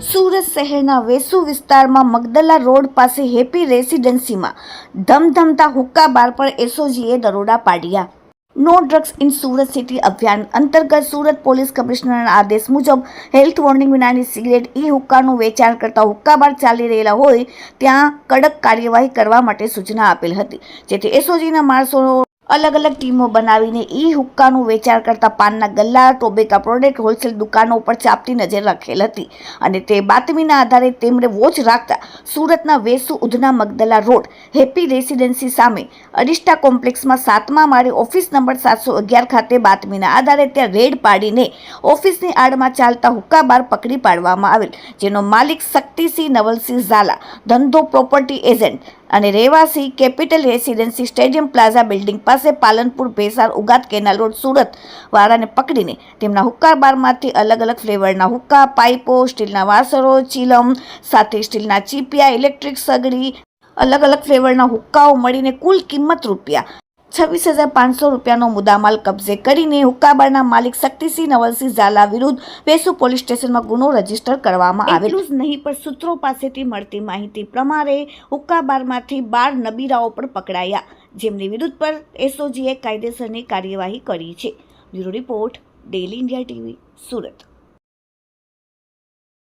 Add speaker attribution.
Speaker 1: સુરત શહેરના વેસુ વિસ્તારમાં મગદલા રોડ પાસે હેપી રેસિડેન્સીમાં ધમધમતા હુક્કા બાર પર એસઓજીએ દરોડા પાડ્યા. No drugs in Surat city અભિયાન અંતર્ગત સુરત પોલીસ કમિશનરના આદેશ મુજબ હેલ્થ વોર્નિંગ વિનાની સિગરેટ ઈ હુક્કાનું વેચાણ કરતા હુક્કા બાર ચાલી રહેલા હોય ત્યાં કડક કાર્યવાહી કરવા માટે સૂચના આપેલ હતી, જેથી એસઓજીના માણસો અલગ અલગ ટીમો બનાવીને ઈ હુક્કાનું વેચાણ કરતા પાનના ગલ્લા, ટોબેકા પ્રોડક્ટ, હોલસેલ દુકાનો ઉપર ચાપતી નજર રાખેલ હતી. અને તે બાતમીના આધારે તેમણે વોચ રાખતા સુરતના Vesu Udhna Magdalla road, happy residency સામે અરિષ્ટા કોમ્પ્લેક્સમાં સાતમા માળે ઓફિસ નંબર સાતસો અગિયાર ખાતે બાતમીના આધારે ત્યાં રેડ પાડીને ઓફિસની આડમાં ચાલતા હુક્કા બાર પકડી પાડવામાં આવેલ, જેનો માલિક શક્તિસિંહ નવલસિંહ ઝાલા, ધંધો પ્રોપર્ટી એજન્ટ અને રહેવાસી capital residency stadium plaza building પાસે પાલનપુર ભેસાર ઉગાત કેનાલ રોડ સુરત વાળાને પકડીને તેમના હુક્કા બારમાંથી અલગ અલગ ફ્લેવરના હુક્કા, પાઇપો, સ્ટીલના વાસરો ચીલમ, સાથે સ્ટીલના ચીપિયા, ઇલેક્ટ્રિક સગડી, અલગ અલગ ફ્લેવરના હુક્કાઓ મળીને કુલ કિંમત રૂપિયા છવ્વીસ હજાર પાંચસો રૂપિયાનો મુદ્દામાલ કબજે કરીને હુક્કાબારના માલિક શક્તિસિંહ નવલસિંહ ઝાલા વિરુદ્ધ વેસુ પોલીસ સ્ટેશનમાં ગુનો રજિસ્ટર કરવામાં આવેલું. જ નહીં, પણ સૂત્રો પાસેથી મળતી માહિતી પ્રમાણે હુક્કાબારમાંથી બાર નબીરાઓ પણ પકડાયા, જેમની વિરુદ્ધ પર એસઓજીએ કાયદેસરની કાર્યવાહી કરી છે. Bureau report daily India TV, Surat.